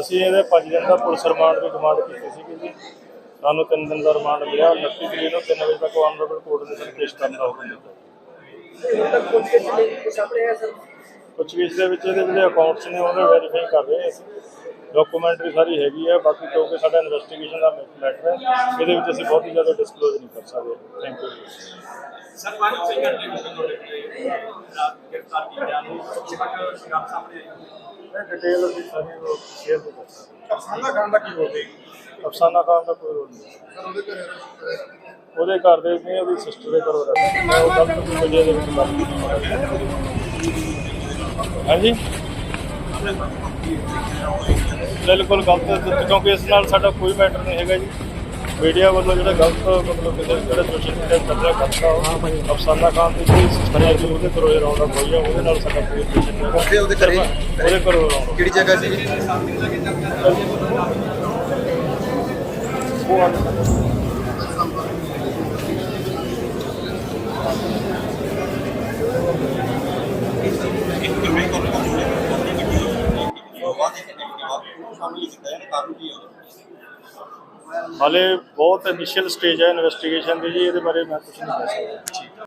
ਅਸੀਂ ਇਹਦੇ 5 ਦਿਨ ਦਾ ਪੁਲਿਸ ਰਿਮਾਂਡ ਦੀ ਡਿਮਾਂਡ ਕੀਤੀ ਸੀ ਜੀ ਸਾਨੂੰ 3 ਦਿਨ ਦਾ ਰਿਮਾਂਡ ਮਿਲਿਆ 29 ਤਰੀਕ ਨੂੰ 3 ਵਜੇ ਤੱਕ ਆਨਰੇਬਲ ਕੋਰਟ ਨੇ ਸਰ ਪੇਸ਼ ਕਰਨ ਦਾ ਹੁਕਮ ਦਿੱਤਾ। ਕੁਝ ਵੀ ਇਸ ਦੇ ਵਿੱਚ ਇਹਦੇ ਜਿਹੜੇ ਅਕਾਊਂਟਸ ਨੇ ਉਹਦੇ ਵੈਰੀਫਾਈ ਕਰ ਰਹੇ ਅਸੀਂ ਡਾਕੂਮੈਂਟਰੀ ਸਾਰੀ ਹੈਗੀ ਹੈ ਬਾਕੀ ਕਿਉਂਕਿ ਸਾਡਾ ਇਨਵੈਸਟੀਗੇਸ਼ਨ ਦਾ ਮੈਟਰ ਹੈ ਇਹਦੇ ਵਿੱਚ ਅਸੀਂ ਬਹੁਤ ਹੀ ਜ਼ਿਆਦਾ ਡਿਸਕਲੋਜ਼ ਨਹੀਂ ਕਰ ਸਕਦੇ। ਥੈਂਕ ਯੂ ਸਰ ਹੋ ਤੁਹਾਡੇ ਕੋਲੇ ਰਾਤ ਗ੍ਰਿਫਤਾਰ ਕੀਤਿਆਂ ਨੂੰ ਤੱਕ ਗੱਲ ਸਾਹਮਣੇ ਆਈ। ਡਿਟੇਲ ਅਸੀਂ ਸਾਰੀ ਉਹ ਸ਼ੇਅਰ ਨਹੀਂ ਕਰ ਸਕਦੇ। ਅਫਸਾਨਾ ਖਾਨ ਦਾ ਕੀ ਹੋਵੇ ਅਫਸਾਨਾ ਖਾਨ ਦਾ ਕੋਈ ਰੋਲ ਨਹੀਂ। ਸਰ ਉਹਦੇ ਘਰੇ ਉਹਦੇ ਘਰ ਦੇ ਨਹੀਂ ਉਹਦੀ ਸਿਸਟਰ ਦੇ ਘਰੋਂ ਰਹਿੰਦਾ ਉਹ ਗਲਤ ਵਜ੍ਹਾ ਦੇ ਵਿੱਚ ਗੱਲ ਹਾਂਜੀ? ਬਿਲਕੁਲ ਗਲਤ ਹੈ, ਕਿਉਂਕਿ ਇਸ ਨਾਲ ਸਾਡਾ ਕੋਈ ਮੈਟਰ ਨਹੀਂ ਹੈਗਾ ਜੀ। ਮੀਡੀਆ ਵੱਲੋਂ ਜਿਹੜਾ ਗਲਤ ਮਤਲਬ ਕਿਸੇ ਜਿਹੜਾ ਸੋਸ਼ਲ ਮੀਡੀਆ ਤੇ ਚੱਲ ਰਿਹਾ ਕਰਤਾ ਅਫਸਾਨਾ ਖਾਨ ਦੀ ਜਿਹੜੀ ਸਿਸਟਰ ਹੈ ਜੀ ਉਹਦੇ ਇਹ ਰੌਲਾ ਹੋਈ ਹੈ ਉਹਦੇ ਨਾਲ ਸਾਡਾ ਕੋਈ ਰਿਲੇਸ਼ਨ ਨਹੀਂ ਤੇ ਉਹਦੇ ਘਰੇ? ਉਹਦੇ ਰੌਲਾ ਕਿਹੜੀ ਜਗ੍ਹਾ ਸੀ? ਉਹ ਆ- ਹਾਲੇ ਬਹੁਤ ਇਨੀਸ਼ੀਅਲ ਸਟੇਜ ਹੈ ਇਨਵੈਸਟੀਗੇਸ਼ਨ ਦੀ ਜੀ, ਇਹਦੇ ਬਾਰੇ ਮੈਂ ਕੁਝ ਨਹੀਂ ਕਹਿ ਸਕਦਾ।